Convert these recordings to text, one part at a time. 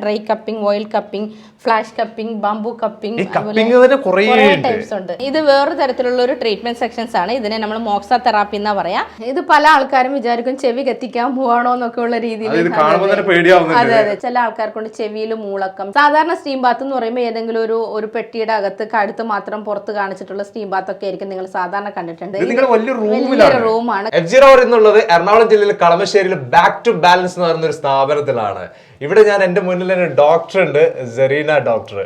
Dry cupping oil cupping flash cupping bamboo cupping കുറേ types ഉണ്ട്. ഇത് വേറെ തരത്തിലുള്ള ഒരു ട്രീറ്റ്മെന്റ് സെക്ഷൻസ് ആണ്. ഇതിനെ നമ്മൾ മോക്സ തെറാപ്പി എന്നാ പറയാ. ഇത് പല ആൾക്കാരും വിചാരിക്കും ചെവി കത്തിക്കാൻ പോവാണോ എന്നൊക്കെ ഉള്ള രീതിയിൽ അത് അതെ ചില ആൾക്കാർക്കുണ്ട് ചെവിയിൽ മൂളക്കം. സാധാരണ സ്റ്റീം ബാത്ത് എന്ന് പറയുമ്പോൾ ഏതെങ്കിലും ഒരു ഒരു പെട്ടിയുടെ അകത്ത് കഴുത്ത് മാത്രം പുറത്ത് കാണിച്ചിട്ടുള്ള സ്റ്റീം ബാത്ത് ഒക്കെ ആയിരിക്കും നിങ്ങൾ സാധാരണ കണ്ടിട്ടുണ്ട്. വലിയൊരു റൂമാണ് എഫ് ജി റോഡ് എന്നുള്ളത് എറണാകുളം ജില്ലയിലെ കളമശ്ശേരിയിൽ ബാക്ക് ടു ബാലൻസ് എന്ന് പറയുന്ന ഒരു സ്ഥാപനത്തിലാണ്. ഇവിടെ ഞാൻ എന്റെ മുന്നിൽ ഡോക്ടർ ഉണ്ട് സെറീന ഡോക്ടർ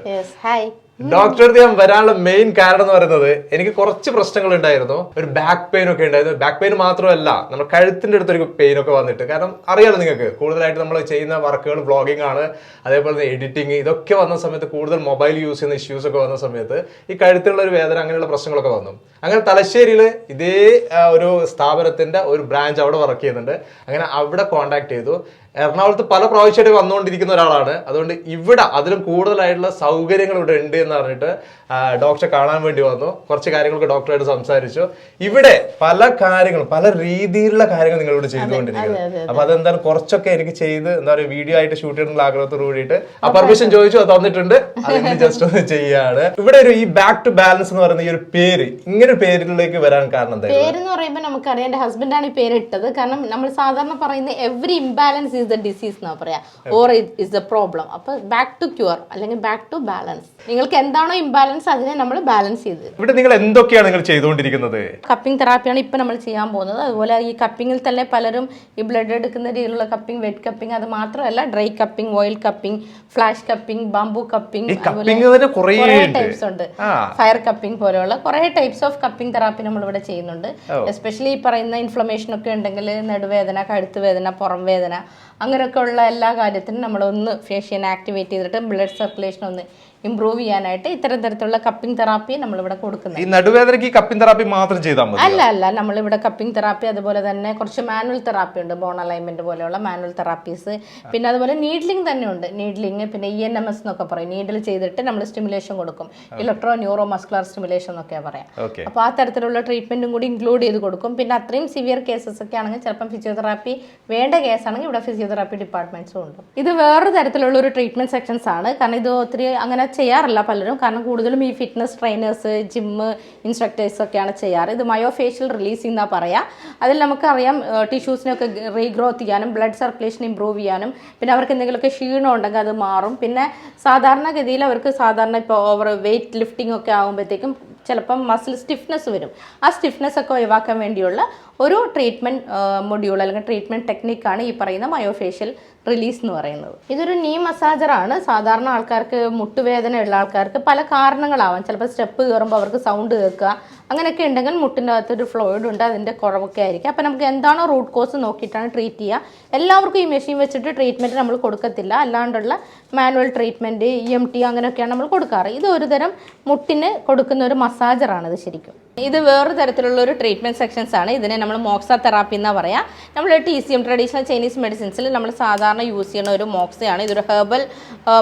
ഹായ് ഡോക്ടറെ അടുത്ത് ഞാൻ വരാനുള്ള മെയിൻ കാരണം എന്ന് പറയുന്നത് എനിക്ക് കുറച്ച് പ്രശ്നങ്ങൾ ഉണ്ടായിരുന്നു. ഒരു ബാക്ക് പെയിൻ ഒക്കെ ഉണ്ടായിരുന്നു. ബാക്ക് പെയിൻ മാത്രമല്ല നമ്മൾ കഴുത്തിന്റെ അടുത്തൊരു പെയിൻ ഒക്കെ വന്നിട്ട്. കാരണം അറിയാലോ നിങ്ങൾക്ക് കൂടുതലായിട്ട് നമ്മൾ ചെയ്യുന്ന വർക്കുകൾ വ്ളോഗിംഗ് ആണ്. അതേപോലെ തന്നെ എഡിറ്റിംഗ് ഇതൊക്കെ വന്ന സമയത്ത് കൂടുതൽ മൊബൈൽ യൂസ് ചെയ്യുന്ന ഇഷ്യൂസ് ഒക്കെ വന്ന സമയത്ത് ഈ കഴുത്തിലുള്ള ഒരു വേദന അങ്ങനെയുള്ള പ്രശ്നങ്ങളൊക്കെ വന്നു. അങ്ങനെ തലശ്ശേരിയിൽ ഇതേ ഒരു സ്ഥാപനത്തിന്റെ ഒരു ബ്രാഞ്ച് അവിടെ വർക്ക് ചെയ്യുന്നുണ്ട്. അങ്ങനെ അവിടെ കോൺടാക്ട് ചെയ്തു. എറണാകുളത്ത് പല പ്രാവശ്യമായിട്ട് വന്നുകൊണ്ടിരിക്കുന്ന ഒരാളാണ്. അതുകൊണ്ട് ഇവിടെ അതിലും കൂടുതലായിട്ടുള്ള സൗകര്യങ്ങൾ ഇവിടെ ഉണ്ട് എന്ന് പറഞ്ഞിട്ട് ഡോക്ടറെ കാണാൻ വേണ്ടി വന്നു. കുറച്ച് കാര്യങ്ങളൊക്കെ ഡോക്ടറായിട്ട് സംസാരിച്ചു. ഇവിടെ പല കാര്യങ്ങളും പല രീതിയിലുള്ള കാര്യങ്ങൾ നിങ്ങൾ ഇവിടെ ചെയ്തുകൊണ്ടിരിക്കുന്നത് അപ്പൊ അതെന്താണ് കുറച്ചൊക്കെ എനിക്ക് ചെയ്ത് എന്താ പറയുക വീഡിയോ ആയിട്ട് ഷൂട്ട് ചെയ്യണമെന്നുള്ള ആഗ്രഹത്തോട് കൂടിയിട്ട് ആ പെർമിഷൻ ചോദിച്ചു അത് തന്നിട്ടുണ്ട്. അതിന് ജസ്റ്റ് ഒന്ന് ചെയ്യാണ്. ഇവിടെ ഒരു ഈ ബാക്ക് ടു ബാലൻസ് എന്ന് പറയുന്ന ഈ ഒരു പേര് ഇങ്ങനെ ഒരു പേരിലേക്ക് വരാൻ കാരണം എന്താ എന്ന് പറയുമ്പോൾ നമുക്കറിയാം എന്റെ ഹസ്ബൻഡാണ് ഈ പേരിട്ടത്. കാരണം നമ്മൾ സാധാരണ പറയുന്ന every imbalance is the disease എന്നാ പറയാ. ഓർ ഇസ് ദ പ്രോബ്ലം അപ്പൊ ബാക്ക് ടു ക്യൂർ അല്ലെങ്കിൽ ബാക്ക് ടു ബാലൻസ് നിങ്ങൾക്ക് എന്താണോ ഇംബാലൻസ് അതിനെ നമ്മൾ ബാലൻസ് ചെയ്ത് ഇവിടെ നിങ്ങൾ എന്തൊക്കെയാണ് നിങ്ങൾ ചെയ്തുകൊണ്ടിരിക്കുന്നത്? കപ്പിംഗ് തെറാപ്പിയാണ് ഇപ്പൊ നമ്മൾ ചെയ്യാൻ പോകുന്നത്. അതുപോലെ ഈ കപ്പിംഗിൽ തന്നെ പലരും ഈ ബ്ലഡ് എടുക്കുന്ന രീതിയിലുള്ള കപ്പിംഗ് വെറ്റ് കപ്പിംഗ് അത് മാത്രമല്ല dry cupping oil cupping flash cupping bamboo cupping കുറേ ടൈപ്സ് ഉണ്ട്. ഫയർ കപ്പിംഗ് പോലെയുള്ള കുറേ ടൈപ്സ് ഓഫ് കപ്പിംഗ് തെറാപ്പി നമ്മൾ ഇവിടെ ചെയ്യുന്നുണ്ട് എസ്പെഷ്യലി ഈ പറയുന്ന ഇൻഫ്ലമേഷൻ ഒക്കെ ഉണ്ടെങ്കിൽ നടുവേദന കഴുത്ത് വേദന പുറം വേദന അങ്ങനെയൊക്കെ ഉള്ള എല്ലാ കാര്യത്തിനും നമ്മളൊന്ന് ഫേഷ്യൻ ആക്ടിവേറ്റ് ചെയ്തിട്ട് ബ്ലഡ് സർക്കുലേഷൻ ഒന്ന് ഇമ്പ്രൂവ് ചെയ്യാനായിട്ട് ഇത്തരം തരത്തിലുള്ള കപ്പിംഗ് തെറാപ്പി നമ്മളിവിടെ കൊടുക്കുന്നത് ഈ നടുവേദനയ്ക്ക് കപ്പിംഗ് തെറാപ്പി മാത്രം ചെയ്താൽ മതി അല്ല അല്ല. നമ്മളിവിടെ കപ്പിംഗ് തെറാപ്പി അതുപോലെ തന്നെ കുറച്ച് മാനുവൽ തെറാപ്പി ഉണ്ട്. ബോൺ അലൈൻമെന്റ് പോലെയുള്ള മാനുവൽ തെറാപ്പീസ് പിന്നെ അതുപോലെ നീഡ്ലിംഗ് തന്നെ ഉണ്ട്. നീഡ്ലിംഗ് പിന്നെ ഇ എൻ എം എസ് എന്നൊക്കെ പറയും. നീഡിൽ ചെയ്തിട്ട് നമ്മൾ സ്റ്റിമുലേഷൻ കൊടുക്കും. ഇലക്ട്രോ ന്യൂറോ മസ്കുലർ സ്റ്റിമുലേഷൻ എന്നൊക്കെ പറയാം. അപ്പോൾ ആ തരത്തിലുള്ള ട്രീറ്റ്മെന്റും കൂടി ഇൻക്ലൂഡ് ചെയ്ത് കൊടുക്കും. പിന്നെ അത്രയും സിവിയർ കേസസ് ഒക്കെ ആണെങ്കിൽ ചിലപ്പം ഫിസിയോതെറാപ്പി വേണ്ട കേസാണെങ്കിൽ ഇവിടെ ഫിസിയോതെറാപ്പി ഡിപ്പാർട്ട്മെന്റ്സും ഉണ്ട്. ഇത് വേറൊരു തരത്തിലുള്ള ഒരു ട്രീറ്റ്മെന്റ് സെക്ഷൻസ് ആണ്. കാരണം ഇത് ഒത്തിരി അങ്ങനെ ചെയ്യാറില്ല പലരും. കാരണം കൂടുതലും ഈ ഫിറ്റ്നസ് ട്രെയിനേഴ്സ് ജിമ്മ് ഇൻസ്ട്രക്ടേഴ്സ് ഒക്കെയാണ് ചെയ്യാറ്. ഇത് മയോ ഫേഷ്യൽ റിലീസിംഗ് എന്നാ പറയാ. അതിൽ നമുക്കറിയാം ടിഷ്യൂസിനൊക്കെ റീഗ്രോത്ത് ചെയ്യാനും ബ്ലഡ് സർക്കുലേഷൻ ഇമ്പ്രൂവ് ചെയ്യാനും പിന്നെ അവർക്ക് എന്തെങ്കിലുമൊക്കെ ക്ഷീണം ഉണ്ടെങ്കിൽ അത് മാറും. പിന്നെ സാധാരണഗതിയിൽ അവർക്ക് സാധാരണ ഇപ്പോൾ ഓവർ വെയിറ്റ് ലിഫ്റ്റിംഗ് ഒക്കെ ആകുമ്പോഴത്തേക്കും ചിലപ്പം മസിൽ സ്റ്റിഫ്നെസ് വരും. ആ സ്റ്റിഫ്നെസ് ഒക്കെ ഒഴിവാക്കാൻ വേണ്ടിയുള്ള ഒരു ട്രീറ്റ്മെന്റ് മൊഡ്യൂൾ അല്ലെങ്കിൽ ട്രീറ്റ്മെന്റ് ടെക്നിക്കാണ് ഈ പറയുന്ന മയോഫേഷ്യൽ റിലീസ് എന്ന് പറയുന്നത്. ഇതൊരു നീ മസാജറാണ് സാധാരണ ആൾക്കാർക്ക് മുട്ടുവേദന ഉള്ള ആൾക്കാർക്ക് പല കാരണങ്ങളാവാം. ചിലപ്പോൾ സ്റ്റെപ്പ് കയറുമ്പോൾ അവർക്ക് സൗണ്ട് കേൾക്കുക. അങ്ങനെയൊക്കെ ഉണ്ടെങ്കിൽ മുട്ടിന്റെ അകത്തൊരു ഫ്ലോയിഡ് ഉണ്ട് അതിന്റെ കുറവൊക്കെ ആയിരിക്കും. അപ്പോൾ നമുക്ക് എന്താണോ റൂട്ട് കോസ് നോക്കിയിട്ടാണ് ട്രീറ്റ് ചെയ്യുക. എല്ലാവർക്കും ഈ മെഷീൻ വെച്ചിട്ട് ട്രീറ്റ്മെന്റ് നമ്മൾ കൊടുക്കത്തില്ല. അല്ലാണ്ടുള്ള manual treatment E M T അങ്ങനെയൊക്കെയാണ് നമ്മൾ കൊടുക്കാറ്. ഇത് ഒരു തരം മുട്ടിന് കൊടുക്കുന്ന ഒരു മസാജറാണ് ഇത് ശരിക്കും. ഇത് വേറൊരു തരത്തിലുള്ള ഒരു ട്രീറ്റ്മെന്റ് സെക്ഷൻസ് ആണ്. ഇതിനെ നമ്മൾ മോക്സ തെറാപ്പി എന്നാ പറയാ. നമ്മൾ T C M traditional Chinese മെഡിസിൻസിൽ നമ്മൾ സാധാരണ യൂസ് ചെയ്യുന്ന ഒരു മോക്സയാണ്. ഇതൊരു ഹെർബൽ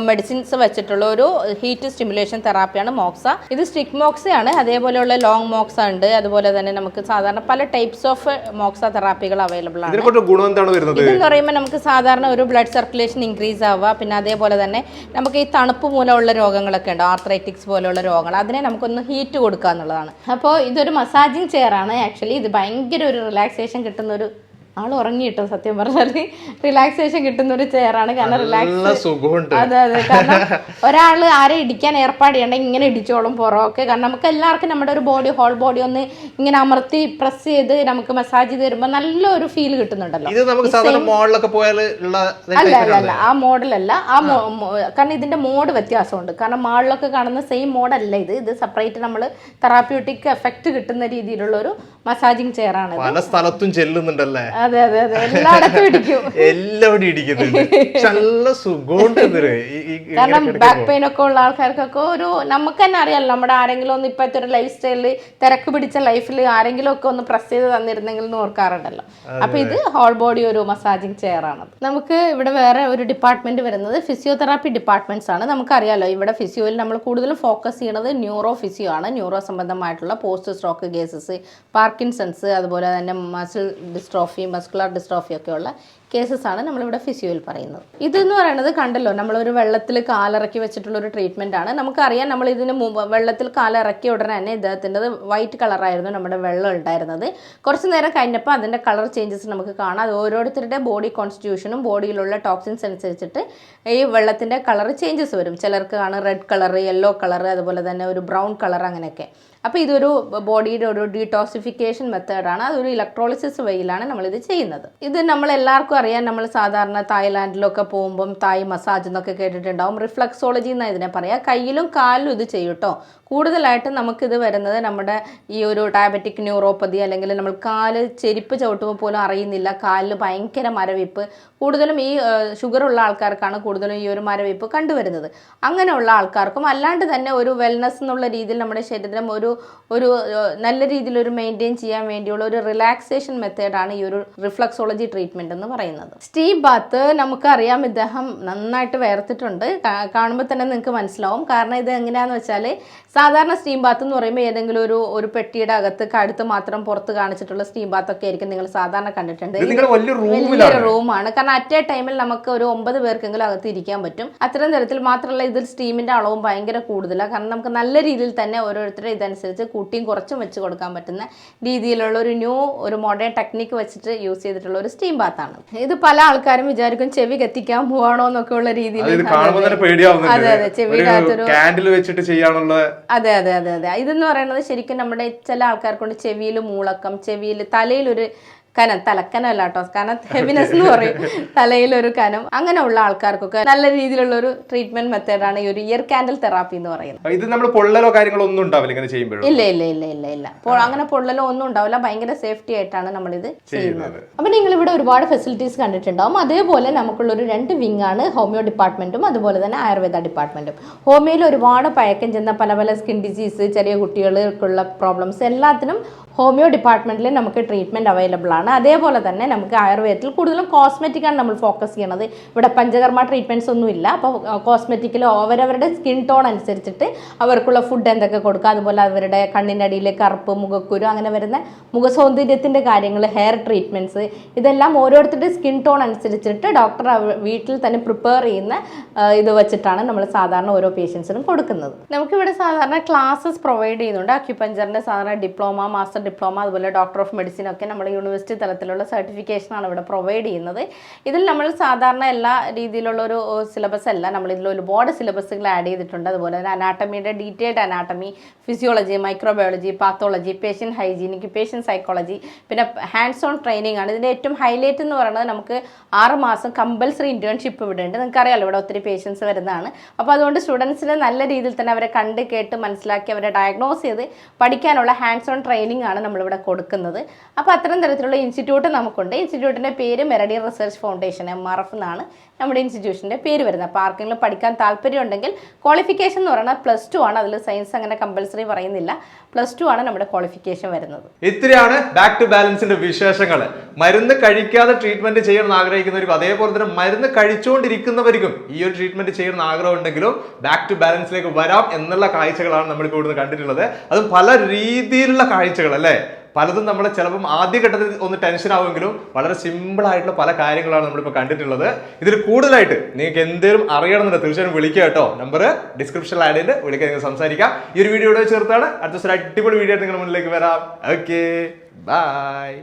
മെഡിസിൻസ് വെച്ചിട്ടുള്ള ഒരു ഹീറ്റ് സ്റ്റിമുലേഷൻ തെറാപ്പിയാണ് മോക്സ. ഇത് സ്റ്റിക് മോക്സയാണ്. അതേപോലെയുള്ള ലോങ് മോക്സ ഉണ്ട്. അതുപോലെ തന്നെ നമുക്ക് സാധാരണ പല ടൈപ്സ് ഓഫ് മോക്സ തെറാപ്പികൾ അവൈലബിൾ ആണ്. ഇതെന്ന് പറയുമ്പോൾ നമുക്ക് സാധാരണ ഒരു ബ്ലഡ് സർക്കുലേഷൻ ഇൻക്രീസ് ആവുക. പിന്നെ അതേപോലെ തന്നെ നമുക്ക് ഈ തണുപ്പ് മൂലമുള്ള രോഗങ്ങളൊക്കെ ഉണ്ട്. ആർത്രൈറ്റിക്സ് പോലെയുള്ള രോഗങ്ങൾ. അതിനെ നമുക്കൊന്ന് ഹീറ്റ് കൊടുക്കുക എന്നുള്ളതാണ് അപ്പോൾ ഇതൊരു മസാജിങ് ചെയറാണ് ആക്ച്വലി ഇത് ഭയങ്കര ഒരു റിലാക്സേഷൻ കിട്ടുന്ന ഒരു ആൾ ഉറങ്ങിയിട്ടോ സത്യം പറഞ്ഞാൽ റിലാക്സേഷൻ കിട്ടുന്ന ഒരു ചെയറാണ് കാരണം റിലാക്സ് അതെ അതെ. കാരണം ഒരാൾ ആരെ ഇടിക്കാൻ ഏർപ്പാട് ചെയ്യണ്ട ഇങ്ങനെ ഇടിച്ചോളും പുറമൊക്കെ. കാരണം നമുക്ക് എല്ലാവർക്കും നമ്മുടെ ഒരു ബോഡി ഹോൾ ബോഡി ഒന്ന് ഇങ്ങനെ അമർത്തി പ്രസ് ചെയ്ത് നമുക്ക് മസാജ് ചെയ്ത് തരുമ്പോൾ നല്ലൊരു ഫീൽ കിട്ടുന്നുണ്ടല്ലോ. ഇത് നമുക്ക് സാധാരണ മോഡലൊക്കെ പോയാൽ അല്ല അല്ല അല്ല. ആ മോഡലല്ല. ആ കാരണം ഇതിന്റെ മോഡ് വ്യത്യാസമുണ്ട്. കാരണം മാളിലൊക്കെ കാണുന്ന സെയിം മോഡല്ല ഇത്. ഇത് സെപ്പറേറ്റ് നമ്മൾ തെറാപ്യൂട്ടിക് എഫക്റ്റ് കിട്ടുന്ന രീതിയിലുള്ള ഒരു മസാജിങ് ചെയറാണ് പല സ്ഥലത്തും ചെല്ലുന്നുണ്ടല്ലേ? അതെ അതെ അതെ. എല്ലായിടത്തും ഇടിക്കും. എല്ലാവരും ഇടിക്കുന്നുണ്ട്. പക്ഷെ നല്ല സുഖമുണ്ട് കാരണം ബാക്ക് പെയിൻ ഒക്കെ ഉള്ള ആൾക്കാർക്കൊക്കെ ഒരു നമുക്ക് തന്നെ അറിയാലോ നമ്മുടെ ആരെങ്കിലും ഒന്ന് ഇപ്പോഴത്തെ ഒരു ലൈഫ് സ്റ്റൈലിൽ തിരക്ക് പിടിച്ച ലൈഫിൽ ആരെങ്കിലും ഒക്കെ ഒന്ന് പ്രസ് ചെയ്ത് തന്നിരുന്നെങ്കിൽ എന്ന് ഓർക്കാറുണ്ടല്ലോ. അപ്പൊ ഇത് ഹോൾ ബോഡി ഒരു മസാജിങ് ചെയർ ആണ് നമുക്ക് ഇവിടെ വേറെ ഒരു ഡിപ്പാർട്ട്മെന്റ് വരുന്നത് ഫിസിയോതെറാപ്പി ഡിപ്പാർട്ട്മെന്റ്സ് ആണ്. നമുക്കറിയാലോ ഇവിടെ ഫിസിയോയിൽ നമ്മൾ കൂടുതലും ഫോക്കസ് ചെയ്യുന്നത് ന്യൂറോ ഫിസിയോ ആണ്. ന്യൂറോ സംബന്ധമായിട്ടുള്ള പോസ്റ്റ് സ്ട്രോക്ക് കേസസ് പാർക്കിൻസൺസ് അതുപോലെ തന്നെ മസിൽ ഡിസ്ട്രോഫി മസ്കുലർ ഡിസ്ട്രോഫി ഉള്ള കേസസ് ആണ് നമ്മളിവിടെ ഫിസിയോയിൽ പറയുന്നത്. ഇതെന്ന് പറയുന്നത് കണ്ടല്ലോ നമ്മളൊരു വെള്ളത്തിൽ കാലിറക്കി വെച്ചിട്ടുള്ള ഒരു ട്രീറ്റ്മെന്റ് ആണ്. നമുക്കറിയാം നമ്മൾ ഇതിന് മുമ്പ് വെള്ളത്തിൽ കാലിറക്കിയ ഉടനെ തന്നെ ഇദ്ദേഹത്തിന്റെ വൈറ്റ് കളറായിരുന്നു നമ്മുടെ വെള്ളം ഉണ്ടായിരുന്നത്. കുറച്ച് നേരം കഴിഞ്ഞപ്പോൾ അതിന്റെ കളർ ചേഞ്ചസ് നമുക്ക് കാണാം. അത് ഓരോരുത്തരുടെ ബോഡി കോൺസ്റ്റിറ്റ്യൂഷനും ബോഡിയിലുള്ള ടോക്സിൻസ് അനുസരിച്ചിട്ട് ഈ വെള്ളത്തിന്റെ കളർ ചേഞ്ചസ് വരും. ചിലർക്ക് കാണാം റെഡ് കളർ യെല്ലോ കളർ അതുപോലെ തന്നെ ഒരു ബ്രൗൺ കളർ അങ്ങനെയൊക്കെ. അപ്പോൾ ഇതൊരു ബോഡിയുടെ ഒരു ഡീടോക്സിഫിക്കേഷൻ മെത്തേഡാണ് അതൊരു ഇലക്ട്രോളിസിസ് വഴിയിലാണ് നമ്മളിത് ചെയ്യുന്നത്. ഇത് നമ്മൾ എല്ലാവർക്കും അറിയാം. നമ്മൾ സാധാരണ തായ്ലാൻഡിലൊക്കെ പോകുമ്പം തായ് മസാജ് എന്നൊക്കെ കേട്ടിട്ടുണ്ടാവും. റിഫ്ലക്സോളജി എന്നാണ് ഇതിനെ പറയാം. കയ്യിലും കാലിലും ഇത് ചെയ്യൂട്ടോ കൂടുതലായിട്ടും നമുക്കിത് വരുന്നത് നമ്മുടെ ഈ ഒരു ഡയബറ്റിക് ന്യൂറോപ്പതി അല്ലെങ്കിൽ നമ്മൾ കാൽ ചെരുപ്പ് ചവിട്ടുമ്പോൾ പോലും അറിയുന്നില്ല. കാലിൽ ഭയങ്കര മരവിപ്പ്. കൂടുതലും ഈ ഷുഗർ ഉള്ള ആൾക്കാർക്കാണ് കൂടുതലും ഈ ഒരു മരവിപ്പ് കണ്ടുവരുന്നത്. അങ്ങനെയുള്ള ആൾക്കാർക്കും അല്ലാണ്ട് തന്നെ ഒരു വെൽനസ് എന്നുള്ള രീതിയിൽ നമ്മുടെ ശരീരം ഒരു ഒരു നല്ല രീതിയിൽ ഒരു മെയിന്റെയിൻ ചെയ്യാൻ വേണ്ടിയുള്ള ഒരു റിലാക്സേഷൻ മെത്തേഡാണ് ഈ ഒരു റിഫ്ലക്സോളജി ട്രീറ്റ്മെന്റ് എന്ന് പറയുന്നത്. സ്റ്റീവ് ബാത്ത് നമുക്കറിയാം ഇദ്ദേഹം നന്നായിട്ട് വേർത്തിട്ടുണ്ട്. കാണുമ്പോൾ തന്നെ നിങ്ങൾക്ക് മനസ്സിലാവും. കാരണം ഇത് എങ്ങനെയാണെന്ന് വെച്ചാൽ സാധാരണ സ്റ്റീം ബാത്ത് എന്ന് പറയുമ്പോൾ ഏതെങ്കിലും ഒരു ഒരു പെട്ടിയുടെ അകത്ത് കഴുത്ത് മാത്രം പുറത്ത് കാണിച്ചിട്ടുള്ള സ്റ്റീം ബാത്ത് ഒക്കെ ആയിരിക്കും നിങ്ങൾ സാധാരണ കണ്ടിട്ടുണ്ട്. വലിയൊരു റൂമാണ് കാരണം അറ്റ് എ ടൈമിൽ നമുക്ക് ഒരു ഒമ്പത് പേർക്കെങ്കിലും അകത്ത് ഇരിക്കാൻ പറ്റും. അത്തരം തരത്തിൽ മാത്രമല്ല ഇതിൽ സ്റ്റീമിന്റെ അളവും ഭയങ്കര കൂടുതലാണ് കാരണം നമുക്ക് നല്ല രീതിയിൽ തന്നെ ഓരോരുത്തരെ ഇതനുസരിച്ച് കൂട്ടിയും കുറച്ചും വെച്ച് കൊടുക്കാൻ പറ്റുന്ന രീതിയിലുള്ള ഒരു ന്യൂ ഒരു മോഡേൺ ടെക്നിക്ക് വെച്ചിട്ട് യൂസ് ചെയ്തിട്ടുള്ള ഒരു സ്റ്റീം ബാത്താണ് ഇത് പല ആൾക്കാരും വിചാരിക്കും ചെവി കത്തിക്കാൻ പോവാണോ എന്നൊക്കെ ഉള്ള രീതിയിൽ അത് അതെ ചെവിയുടെ കാൻഡിൽ വെച്ചിട്ട് ചെയ്യാനുള്ള അതെ അതെ അതെ അതെ. ഇതെന്ന് പറയുന്നത് ശരിക്കും നമ്മുടെ ചില ആൾക്കാർക്കുണ്ട് ചെവിയിൽ മൂളക്കം ചെവിയിൽ തലയിലൊരു കനം തലക്കനമല്ല കേട്ടോ. കാരണം ഹെവിനെസ് എന്ന് പറയും. തലയിലൊരു കനം. അങ്ങനെയുള്ള ആൾക്കാർക്കൊക്കെ നല്ല രീതിയിലുള്ള ഒരു ട്രീറ്റ്മെന്റ് മെത്തേഡാണ് ഈ ഒരു ഇയർ കാൻഡൽ തെറാപ്പി എന്ന് പറയുന്നത്. ഇത് നമ്മൾ പൊള്ളലോ കാര്യങ്ങളോ ഒന്നും ഉണ്ടാവില്ല ഇങ്ങനെ ചെയ്യുമ്പോൾ ഇല്ല ഇല്ല ഇല്ല ഇല്ല ഇല്ല. അപ്പോൾ അങ്ങനെ പൊള്ളലോ ഒന്നും ഉണ്ടാവില്ല. ഭയങ്കര സേഫ്റ്റി ആയിട്ടാണ് നമ്മൾ ഇത് ചെയ്യുന്നത്. അപ്പൊ നിങ്ങൾ ഇവിടെ ഒരുപാട് ഫെസിലിറ്റീസ് കണ്ടിട്ടുണ്ടാവും. അതേപോലെ നമുക്കുള്ള ഒരു രണ്ട് വിങ് ആണ് ഹോമിയോ ഡിപ്പാർട്ട്മെന്റും അതുപോലെ തന്നെ ആയുർവേദ ഡിപ്പാർട്ട്മെന്റും. ഹോമിയോയിൽ ഒരുപാട് പഴക്കം ചെന്ന പല പല സ്കിൻ ഡിസീസ് ചെറിയ കുട്ടികൾക്കുള്ള പ്രോബ്ലംസ് എല്ലാത്തിനും ഹോമിയോ ഡിപ്പാർട്ട്മെന്റിൽ നമുക്ക് ട്രീറ്റ്മെന്റ് അവൈലബിൾ ആണ്. അതേപോലെ തന്നെ നമുക്ക് ആയുർവേദത്തിൽ കൂടുതലും കോസ്മെറ്റിക്കാണ് നമ്മൾ ഫോക്കസ് ചെയ്യണത്. ഇവിടെ പഞ്ചകർമ്മ ട്രീറ്റ്മെന്റ്സ് ഒന്നും ഇല്ല. അപ്പോൾ കോസ്മെറ്റിക്കിൽ അവരവരുടെ സ്കിൻ ടോൺ അനുസരിച്ചിട്ട് അവർക്കുള്ള ഫുഡ് എന്തൊക്കെ കൊടുക്കുക. അതുപോലെ അവരുടെ കണ്ണിന്റെ അടിയിൽ കറുപ്പ് മുഖക്കുരു അങ്ങനെ വരുന്ന മുഖസൗന്ദര്യത്തിന്റെ കാര്യങ്ങൾ ഹെയർ ട്രീറ്റ്മെന്റ്സ് ഇതെല്ലാം ഓരോരുത്തരുടെ സ്കിൻ ടോൺ അനുസരിച്ചിട്ട് ഡോക്ടർ വീട്ടിൽ തന്നെ പ്രിപ്പയർ ചെയ്യുന്ന ഇത് വെച്ചിട്ടാണ് നമ്മൾ സാധാരണ ഓരോ പേഷ്യൻസിനും കൊടുക്കുന്നത്. നമുക്കിവിടെ സാധാരണ ക്ലാസ്സസ് പ്രൊവൈഡ് ചെയ്യുന്നുണ്ട്. അക്യുപഞ്ചറിന്റെ സാധാരണ ഡിപ്ലോമ മാസ്റ്റർ ഡിപ്ലോമ അതുപോലെ ഡോക്ടർ ഓഫ് മെഡിസിൻ ഒക്കെ നമ്മുടെ യൂണിവേഴ്സിറ്റി തലത്തിലുള്ള സർട്ടിഫിക്കേഷനാണ് ഇവിടെ പ്രൊവൈഡ് ചെയ്യുന്നത്. ഇതിൽ നമ്മൾ സാധാരണ എല്ലാ രീതിയിലുള്ള ഒരു സിലബസ് അല്ല. നമ്മൾ ഇതിൽ ഒരുപാട് സിലബസുകൾ ആഡ് ചെയ്തിട്ടുണ്ട്. അതുപോലെ തന്നെ അനാട്ടമിയുടെ detailed anatomy physiology microbiology pathology patient hygienic patient psychology പിന്നെ ഹാൻഡ്സ് ഓൺ ട്രെയിനിങ് ആണ്. ഇതിന്റെ ഏറ്റവും ഹൈലൈറ്റ് എന്ന് പറയുന്നത് നമുക്ക് ആറ് മാസം കമ്പൽസറി ഇന്റേൺഷിപ്പ് ഇവിടെ ഉണ്ട്. നിങ്ങൾക്ക് അറിയാലോ ഇവിടെ ഒത്തിരി പേഷ്യൻസ് വരുന്നതാണ്. അപ്പോൾ അതുകൊണ്ട് സ്റ്റുഡൻസിന് നല്ല രീതിയിൽ തന്നെ അവരെ കണ്ട് കേട്ട് മനസ്സിലാക്കി അവരെ ഡയഗ്നോസ് ചെയ്ത് പഠിക്കാനുള്ള ഹാൻഡ്സ് ഓൺ ട്രെയിനിങ് ആണ് നമ്മളിവിടെ കൊടുക്കുന്നത്. അപ്പോൾ അത്തരം തരത്തിലുള്ള ഇൻസ്റ്റിറ്റ്യൂട്ട് നമുക്കുണ്ട്. ഇൻസ്റ്റിറ്റ്യൂട്ടിന്റെ പേര് Meridian research foundation M R F എന്നാണ് നമ്മുടെ ഇൻസ്റ്റിറ്റ്യൂഷന്റെ പേര് വരുന്നത്. അപ്പോൾ ആർക്കെങ്കിലും പഠിക്കാൻ താല്പര്യം ഉണ്ടെങ്കിൽ ക്വാളിഫിക്കേഷൻ എന്ന് പറയുന്നത് പ്ലസ് ടു ആണ്. അതിൽ സയൻസ് അങ്ങനെ കമ്പൽസറി പറയുന്നില്ല. പ്ലസ് ടു ആണ് നമ്മുടെ ക്വാളിഫിക്കേഷൻ വരുന്നത്. ഇത്രയാണ് ബാക്ക് ടു ബാലൻസിന്റെ വിശേഷങ്ങൾ. മരുന്ന് കഴിക്കാതെ ട്രീറ്റ്മെന്റ് ചെയ്യണമെന്ന് ആഗ്രഹിക്കുന്നവർക്കും അതേപോലെ തന്നെ മരുന്ന് കഴിച്ചുകൊണ്ടിരിക്കുന്നവർക്കും ഈ ഒരു ട്രീറ്റ്മെന്റ് ചെയ്യണമെന്ന് ആഗ്രഹം ഉണ്ടെങ്കിലും ബാക്ക് ടു ബാലൻസിലേക്ക് വരാം എന്നുള്ള കാഴ്ചകളാണ് നമ്മളിപ്പോൾ ഇവിടുന്ന് കണ്ടിട്ടുള്ളത്. അതും പല രീതിയിലുള്ള കാഴ്ചകൾ അല്ലേ? പലതും നമ്മൾ ചിലപ്പം ആദ്യഘട്ടത്തിൽ ഒന്ന് ടെൻഷൻ ആവുമെങ്കിലും വളരെ സിമ്പിൾ ആയിട്ടുള്ള പല കാര്യങ്ങളാണ് നമ്മളിപ്പോൾ കണ്ടിട്ടുള്ളത്. ഇതിൽ കൂടുതലായിട്ട് നിങ്ങൾക്ക് എന്തെങ്കിലും അറിയണമെന്നുണ്ട് തീർച്ചയായും വിളിക്കുക കേട്ടോ. നമ്പർ ഡിസ്ക്രിപ്ഷനിൽ ആഡ് ചെയ്ത് വിളിക്കാൻ നിങ്ങൾ സംസാരിക്കാം. ഈ ഒരു വീഡിയോ ഇവിടെ ചേർത്താണ് അടുത്ത ദിവസം അടിപൊളി വീഡിയോ നിങ്ങളുടെ മുന്നിലേക്ക് വരാം. Okay bye